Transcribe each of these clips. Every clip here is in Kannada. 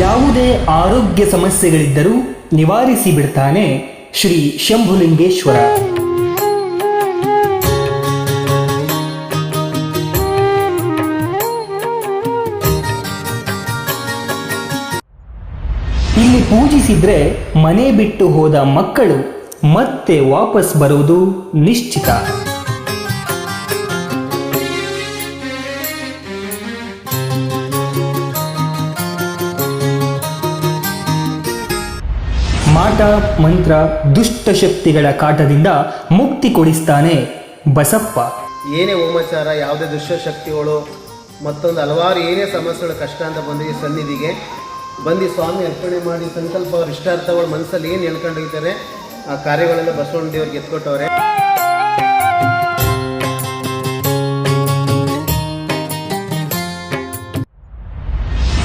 ಯಾವುದೇ ಆರೋಗ್ಯ ಸಮಸ್ಯೆಗಳಿದ್ದರೂ ನಿವಾರಿಸಿ ಬಿಡ್ತಾನೆ ಶ್ರೀ ಶಂಭುಲಿಂಗೇಶ್ವರ. ಇಲ್ಲಿ ಪೂಜಿಸಿದ್ರೆ ಮನೆ ಬಿಟ್ಟು ಹೋದ ಮಕ್ಕಳು ಮತ್ತೆ ವಾಪಸ್ ಬರುವುದು ನಿಶ್ಚಿತ. ಮಾಟ ಮಂತ್ರ ದುಷ್ಟಶಕ್ತಿಗಳ ಕಾಟದಿಂದ ಮುಕ್ತಿ ಕೊಡಿಸ್ತಾನೆ ಬಸಪ್ಪ. ಏನೇ ಹೋಮಚಾರ ಯಾವುದೇ ದುಷ್ಟಶಕ್ತಿಗಳು ಮತ್ತೊಂದು ಹಲವಾರು ಏನೇ ಸಮಸ್ಯೆಗಳು ಕಷ್ಟ ಅಂತ ಬಂದಿದೆ ಈ ಸನ್ನಿಧಿಗೆ ಬಂದು ಸ್ವಾಮಿ ಅರ್ಪಣೆ ಮಾಡಿ ಸಂಕಲ್ಪ ಅವ್ರ ಇಷ್ಟಾರ್ಥಗಳು ಮನಸ್ಸಲ್ಲಿ ಏನು ಹೇಳ್ಕೊಂಡಿರ್ತಾರೆ ಆ ಕಾರ್ಯಗಳೆಲ್ಲ ಬಸವಣ್ಣ ದೇವ್ರಿಗೆ ಎತ್ಕೊಟ್ಟವ್ರೆ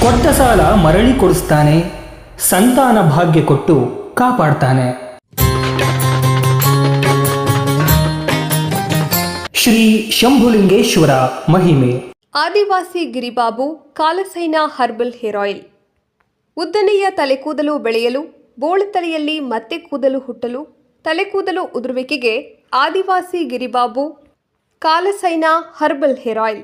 ಕೊಟ್ಟ ಸಾಲ ಮರಳಿ ಕೊಡಿಸ್ತಾನೆ ಸಂತಾನ ಭಾಗ್ಯ ಕೊಟ್ಟು ಕಾಪಾಡ್ತಾನೆ. ಶ್ರೀ ಶಂಭುಲಿಂಗೇಶ್ವರ ಮಹಿಮೆ. ಆದಿವಾಸಿ ಗಿರಿಬಾಬು ಕಾಲಸೈನ ಹರ್ಬಲ್ ಹೇರ್ ಆಯಿಲ್. ಉದ್ದನೆಯ ತಲೆಕೂದಲು ಬೆಳೆಯಲು, ಬೋಳು ತಲೆಯಲ್ಲಿ ಮತ್ತೆ ಕೂದಲು ಹುಟ್ಟಲು, ತಲೆಕೂದಲು ಉದುರುವಿಕೆಗೆ Adivasi Giribabu ಕಾಲಸೈನ herbal hair oil.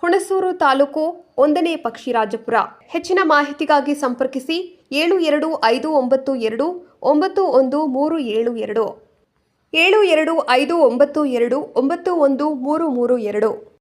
Hunsur taluk ಒಂದನೇ ಪಕ್ಷಿರಾಜಪುರ. ಹೆಚ್ಚಿನ ಮಾಹಿತಿಗಾಗಿ ಸಂಪರ್ಕಿಸಿ ಏಳು ಎರಡು ಐದು ಒಂಬತ್ತು ಎರಡು, ಒಂಬತ್ತು ಒಂದು ಮೂರು ಏಳು ಎರಡು. ಏಳು ಎರಡು ಐದು ಒಂಬತ್ತು ಎರಡು, ಒಂಬತ್ತು ಒಂದು ಮೂರು ಮೂರು ಎರಡು.